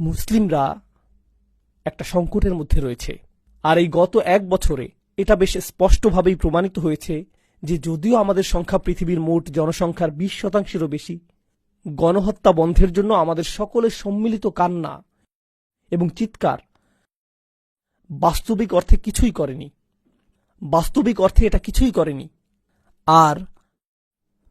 মুসলিমরা একটা সংকটের মধ্যে রয়েছে। আর এই গত এক বছরে এটা বেশ স্পষ্টভাবেই প্রমাণিত হয়েছে যে যদিও আমাদের সংখ্যা পৃথিবীর মোট জনসংখ্যার বিশ শতাংশেরও বেশি, গণহত্যা বন্ধের জন্য আমাদের সকলের সম্মিলিত কান্না এবং চিৎকার বাস্তবিক অর্থে কিছুই করেনি। বাস্তবিক অর্থে এটা কিছুই করেনি। আর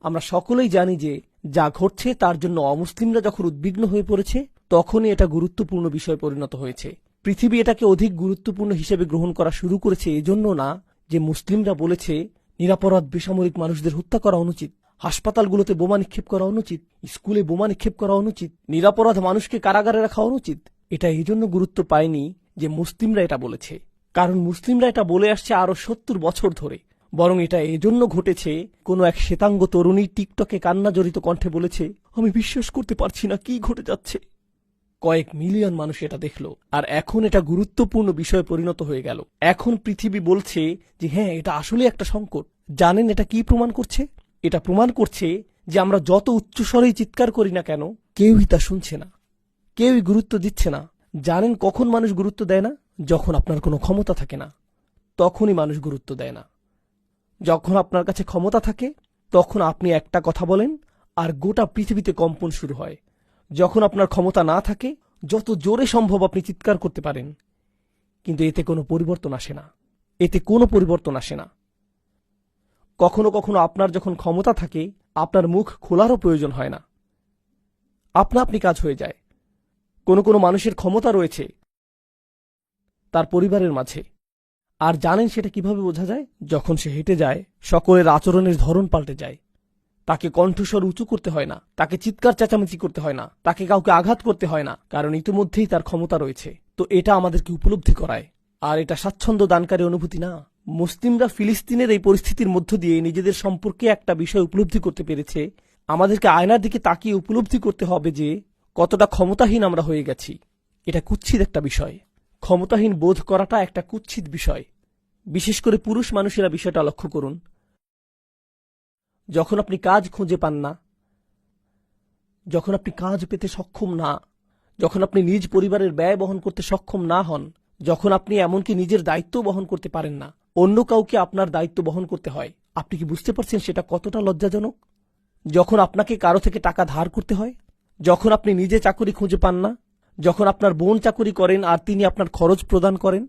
আমরা সকলেই জানি যে যা ঘটছে তার জন্য অমুসলিমরা যখন উদ্বিগ্ন হয়ে পড়েছে তখনই এটা গুরুত্বপূর্ণ বিষয় পরিণত হয়েছে। পৃথিবী এটাকে অধিক গুরুত্বপূর্ণ হিসেবে গ্রহণ করা শুরু করেছে এজন্য না যে মুসলিমরা বলেছে, নিরাপরাধ বেসামরিক মানুষদের হত্যা করা অনুচিত, হাসপাতালগুলোতে বোমা নিক্ষেপ করা অনুচিত, স্কুলে বোমা নিক্ষেপ করা অনুচিত, নিরাপরাধ মানুষকে কারাগারে রাখা অনুচিত। এটা এই জন্য গুরুত্ব পায়নি যে মুসলিমরা এটা বলেছে। কারণ মুসলিমরা এটা বলে আসছে আরও সত্তর বছর ধরে। বরং এটা এজন্য ঘটেছে, কোনো এক শ্বেতাঙ্গ তরুণী টিকটকে কান্না জড়িত কণ্ঠে বলেছে, আমি বিশ্বাস করতে পারছি না কি ঘটে যাচ্ছে। কয়েক মিলিয়ন মানুষ এটা দেখল। আর এখন এটা গুরুত্বপূর্ণ বিষয়ে পরিণত হয়ে গেল। এখন পৃথিবী বলছে যে হ্যাঁ এটা আসলে একটা সংকট। জানেন এটা কি প্রমাণ করছে? এটা প্রমাণ করছে যে আমরা যত উচ্চস্বরেই চিৎকার করি না কেন, কেউই তা শুনছে না। কেউই গুরুত্ব দিচ্ছে না। জানেন কখন মানুষ গুরুত্ব দেয় না? যখন আপনার কোনো ক্ষমতা থাকে না। তখনই মানুষ গুরুত্ব দেয় না। যখন আপনার কাছে ক্ষমতা থাকে, তখন আপনি একটা কথা বলেন, আর গোটা পৃথিবীতে কম্পন শুরু হয়। যখন আপনার ক্ষমতা না থাকে, যত জোরে সম্ভব আপনি চিৎকার করতে পারেন। কিন্তু এতে কোনো পরিবর্তন আসে না। এতে কোনো পরিবর্তন আসে না। কখনো কখনো আপনার যখন ক্ষমতা থাকে, আপনার মুখ খোলারও প্রয়োজন হয় না। আপনা আপনি কাজ হয়ে যায়। কোনো কোনো মানুষের ক্ষমতা রয়েছে তার পরিবারের মাঝে। আর জানেন সেটা কীভাবে বোঝা যায়? যখন সে হেঁটে যায়, সকলের আচরণের ধরন পাল্টে যায়। তাকে কণ্ঠস্বর উঁচু করতে হয় না, তাকে চিৎকার চেঁচামেচি করতে হয় না, তাকে কাউকে আঘাত করতে হয় না, কারণ ইতিমধ্যেই তার ক্ষমতা রয়েছে। তো এটা আমাদেরকে উপলব্ধি করায়। আর এটা স্বাচ্ছন্দ্য দানকারী অনুভূতি না। মুসলিমরা ফিলিস্তিনের এই পরিস্থিতির মধ্য দিয়ে নিজেদের সম্পর্কে একটা বিষয় উপলব্ধি করতে পেরেছে। আমাদেরকে আয়নার দিকে তাকিয়ে উপলব্ধি করতে হবে যে, কতটা ক্ষমতাহীন আমরা হয়ে গেছি। এটা কুচ্ছিত একটা বিষয়। ক্ষমতাহীন বোধ করাটা একটা কুচ্ছিত বিষয়। বিশেষ করে পুরুষ মানুষেরা বিষয়টা লক্ষ্য করুন। যখন আপনি কাজ খুঁজে পান না, যখন আপনি কাজ পেতে সক্ষম না, যখন আপনি নিজ পরিবারের ব্যয় বহন করতে সক্ষম না হন, যখন আপনি এমনকি নিজের দায়িত্ব বহন করতে পারেন না, অন্য কাউকে আপনার দায়িত্ব বহন করতে হয়, আপনি কি বুঝতে পারছেন সেটা কতটা লজ্জাজনক? যখন আপনাকে কারও থেকে টাকা ধার করতে হয়, যখন আপনি নিজে চাকরি খুঁজে পান না, যখন আপনার বোন চাকরি করেন আর তিনি আপনার খরচ প্রদান করেন,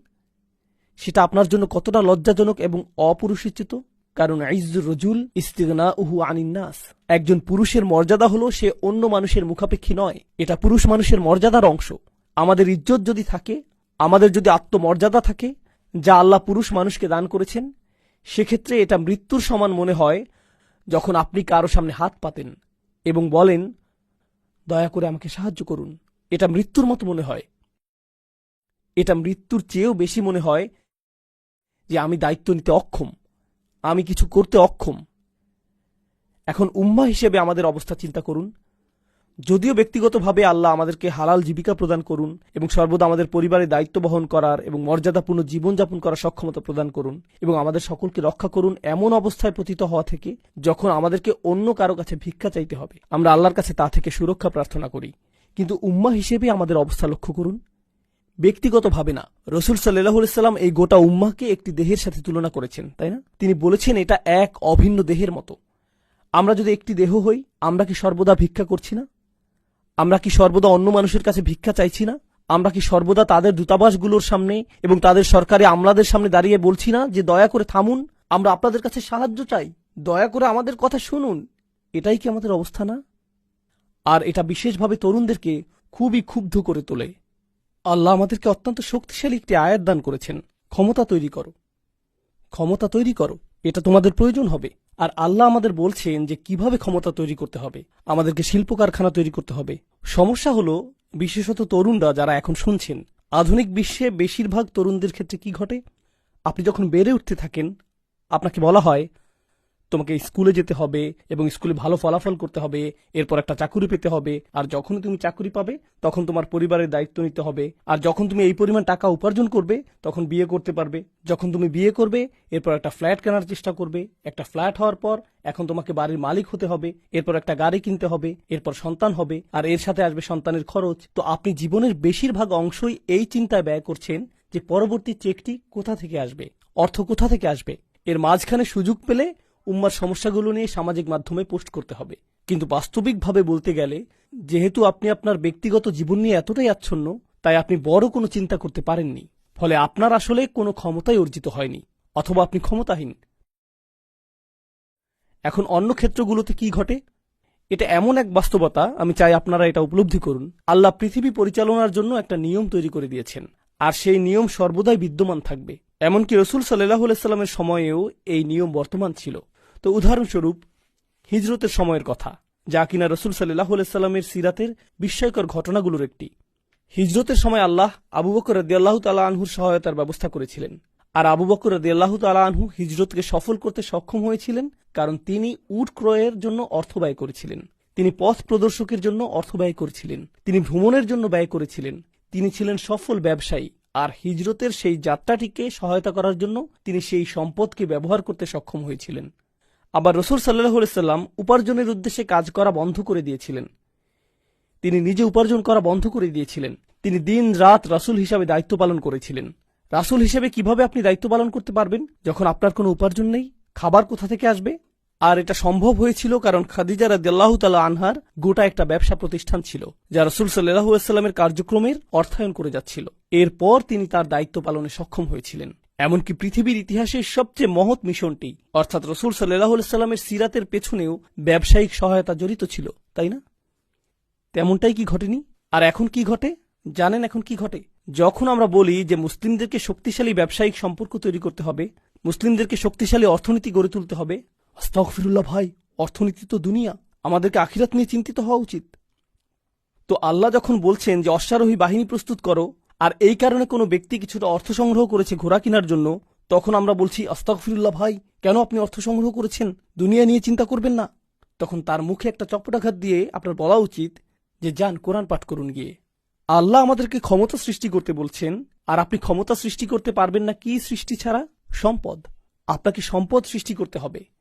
সেটা আপনার জন্য কতটা লজ্জাজনক এবং অপুরুষোচিত কারণ আইজুর রজুল ইস্তিগনা উহু আনিন্নাস একজন পুরুষের মর্যাদা হলো সে অন্য মানুষের মুখাপেক্ষী নয়, এটা পুরুষ মানুষের মর্যাদার অংশ। আমাদের ইজ্জত যদি থাকে, আমাদের যদি আত্মমর্যাদা থাকে, যা আল্লাহ পুরুষ মানুষকে দান করেছেন, সেক্ষেত্রে এটা মৃত্যুর সমান মনে হয় যখন আপনি কারও সামনে হাত পাতেন এবং বলেন, দয়া করে আমাকে সাহায্য করুন। এটা মৃত্যুর মতো মনে হয়। এটা মৃত্যুর চেয়েও বেশি মনে হয় যে আমি দায়িত্ব নিতে অক্ষম। আমি কিছু করতে অক্ষম। এখন উম্মা হিসেবে আমাদের অবস্থা চিন্তা করুন। যদিও ব্যক্তিগতভাবে আল্লাহ আমাদেরকে হালাল জীবিকা প্রদান করুন এবং সর্বদা আমাদের পরিবারের দায়িত্ব বহন করার এবং মর্যাদাপূর্ণ জীবনযাপন করার সক্ষমতা প্রদান করুন এবং আমাদের সকলকে রক্ষা করুন এমন অবস্থায় পতিত হওয়া থেকে যখন আমাদেরকে অন্য কারও কাছে ভিক্ষা চাইতে হবে। আমরা আল্লাহর কাছে তা থেকে সুরক্ষা প্রার্থনা করি। কিন্তু উম্মা হিসেবে আমাদের অবস্থা লক্ষ্য করুন। ব্যক্তিগতভাবে না। রসুল সাল্লাহ সাল্লাম এই গোটা উম্মাকে একটি দেহের সাথে তুলনা করেছেন, তাই না? তিনি বলেছেন এটা এক অভিন্ন দেহের মতো। আমরা যদি একটি দেহ হই, আমরা কি সর্বদা ভিক্ষা করছি না? আমরা কি সর্বদা অন্য মানুষের কাছে ভিক্ষা চাইছি না? আমরা কি সর্বদা তাদের দূতাবাসগুলোর সামনে এবং তাদের সরকারি আমলাদের সামনে দাঁড়িয়ে বলছি না যে, দয়া করে থামুন, আমরা আপনাদের কাছে সাহায্য চাই। দয়া করে আমাদের কথা শুনুন। এটাই কি আমাদের অবস্থা না? আর এটা বিশেষভাবে তরুণদেরকে খুবই ক্ষুব্ধ করে তোলে। আল্লাহ আমাদেরকে অত্যন্ত শক্তিশালী একটি আয়াত দান করেছেন। ক্ষমতা তৈরি করো। ক্ষমতা তৈরি করো। এটা তোমাদের প্রয়োজন হবে। আর আল্লাহ আমাদের বলছেন যে কীভাবে ক্ষমতা তৈরি করতে হবে। আমাদেরকে শিল্প কারখানা তৈরি করতে হবে। সমস্যা হলো, বিশেষত তরুণরা যারা এখন শুনছেন, আধুনিক বিশ্বে বেশিরভাগ তরুণদের ক্ষেত্রে কি ঘটে? আপনি যখন বেড়ে উঠতে থাকেন, আপনাকে বলা হয় তোমাকে স্কুলে যেতে হবে এবং স্কুলে ভালো ফলাফল করতে হবে, এরপর একটা চাকুরি পেতে হবে। আর যখন তুমি চাকুরি পাবে, তখন তোমার পরিবারের দায়িত্ব নিতে হবে। আর যখন তুমি এই পরিমাণ টাকা উপার্জন করবে, তখন বিয়ে করতে পারবে। যখন তুমি বিয়ে করবে, এরপর একটা ফ্ল্যাট কেনার চেষ্টা করবে। একটা ফ্ল্যাট হওয়ার পর এখন তোমাকে বাড়ির মালিক হতে হবে, এরপর একটা গাড়ি কিনতে হবে, এরপর সন্তান হবে, আর এর সাথে আসবে সন্তানের খরচ। তো আপনি জীবনের বেশিরভাগ অংশই এই চিন্তায় ব্যয় করছেন যে পরবর্তী চেকটি কোথা থেকে আসবে? অর্থ কোথা থেকে আসবে? এর মাঝখানে সুযোগ পেলে উম্মার সমস্যাগুলো নিয়ে সামাজিক মাধ্যমে পোস্ট করতে হবে। কিন্তু বাস্তবিকভাবে বলতে গেলে, যেহেতু আপনি আপনার ব্যক্তিগত জীবন নিয়ে এতটাই আচ্ছন্ন, তাই আপনি বড় কোনো চিন্তা করতে পারেননি। ফলে আপনার আসলে কোনো ক্ষমতাই অর্জিত হয়নি, অথবা আপনি ক্ষমতাহীন। এখন অন্য ক্ষেত্রগুলোতে কি ঘটে? এটা এমন এক বাস্তবতা, আমি চাই আপনারা এটা উপলব্ধি করুন। আল্লাহ পৃথিবী পরিচালনার জন্য একটা নিয়ম তৈরি করে দিয়েছেন, আর সেই নিয়ম সর্বদাই বিদ্যমান থাকবে। এমনকি রসুল সাল্লাহ সাল্লামের সময়েও এই নিয়ম বর্তমান ছিল। তো উদাহরণস্বরূপ, হিজরতের সময়ের কথা, যা কিনা রসুল সাল্লাহ সাল্লামের সিরাতের বিস্ময়কর ঘটনাগুলোর একটি। হিজরতের সময় আল্লাহ আবু বকর রদিয়াল্লাহ তালা আনহুর সহায়তার ব্যবস্থা করেছিলেন। আর আবু বকর রদিয়াল্লাহ তালা আনহু হিজরতকে সফল করতে সক্ষম হয়েছিলেন কারণ তিনি উট ক্রয়ের জন্য অর্থ ব্যয় করেছিলেন। তিনি পথ প্রদর্শকের জন্য অর্থ ব্যয় করেছিলেন। তিনি ভ্রমণের জন্য ব্যয় করেছিলেন। তিনি ছিলেন সফল ব্যবসায়ী। আর হিজরতের সেই যাত্রাটিকে সহায়তা করার জন্য তিনি সেই সম্পদকে ব্যবহার করতে সক্ষম হয়েছিলেন। আবার রসুল সাল্লাহ সাল্লাম উপার্জনের উদ্দেশ্যে কাজ করা বন্ধ করে দিয়েছিলেন। তিনি নিজে উপার্জন করা বন্ধ করে দিয়েছিলেন। তিনি দিন রাত রাসুল হিসাবে দায়িত্ব পালন করেছিলেন। রাসুল হিসেবে কীভাবে আপনি দায়িত্ব পালন করতে পারবেন? যখন আপনার কোনো উপার্জন নেই, খাবার কোথা থেকে আসবে? আর এটা সম্ভব হয়েছিল কারণ খাদিজা রাদিয়াল্লাহ তালা আনহার গোটা একটা ব্যবসা প্রতিষ্ঠান ছিল, যা রসুল সাল্লাহ সাল্লামের কার্যক্রমের অর্থায়ন করে যাচ্ছিল। এরপর তিনি তার দায়িত্ব পালনে সক্ষম হয়েছিলেন। এমনকি পৃথিবীর ইতিহাসের সবচেয়ে মহৎ মিশনটি, অর্থাৎ রসুল সাল্লাহ সিরাতের পেছনেও ব্যবসায়িক সহায়তা জড়িত ছিল, তাই না? তেমনটাই কি ঘটেনি? আর এখন কি ঘটে? জানেন এখন কি ঘটে? যখন আমরা বলি যে মুসলিমদেরকে শক্তিশালী ব্যবসায়িক সম্পর্ক তৈরি করতে হবে, মুসলিমদেরকে শক্তিশালী অর্থনীতি গড়ে তুলতে হবে, আস্তাগফিরুল্লাহ ভাই, অর্থনীতি তো দুনিয়া, আমাদেরকে আখিরাত নিয়ে চিন্তিত হওয়া উচিত। তো আল্লাহ যখন বলছেন যে অশ্বারোহী বাহিনী প্রস্তুত করো আর এই কারণে কোনো ব্যক্তি কিছুটা অর্থ সংগ্রহ করেছে ঘোড়া কেনার জন্য, তখন আমরা বলছি, আস্তাগফিরুল্লাহ ভাই, কেন আপনি অর্থ সংগ্রহ করেছেন? দুনিয়া নিয়ে চিন্তা করবেন না। তখন তার মুখে একটা চপটাঘাত দিয়ে আপনার বলা উচিত যে, যান, কোরআন পাঠ করুন গিয়ে। আল্লাহ আমাদেরকে ক্ষমতা সৃষ্টি করতে বলছেন, আর আপনি ক্ষমতা সৃষ্টি করতে পারবেন না কি সৃষ্টি ছাড়া? সম্পদ। আপনাকে সম্পদ সৃষ্টি করতে হবে।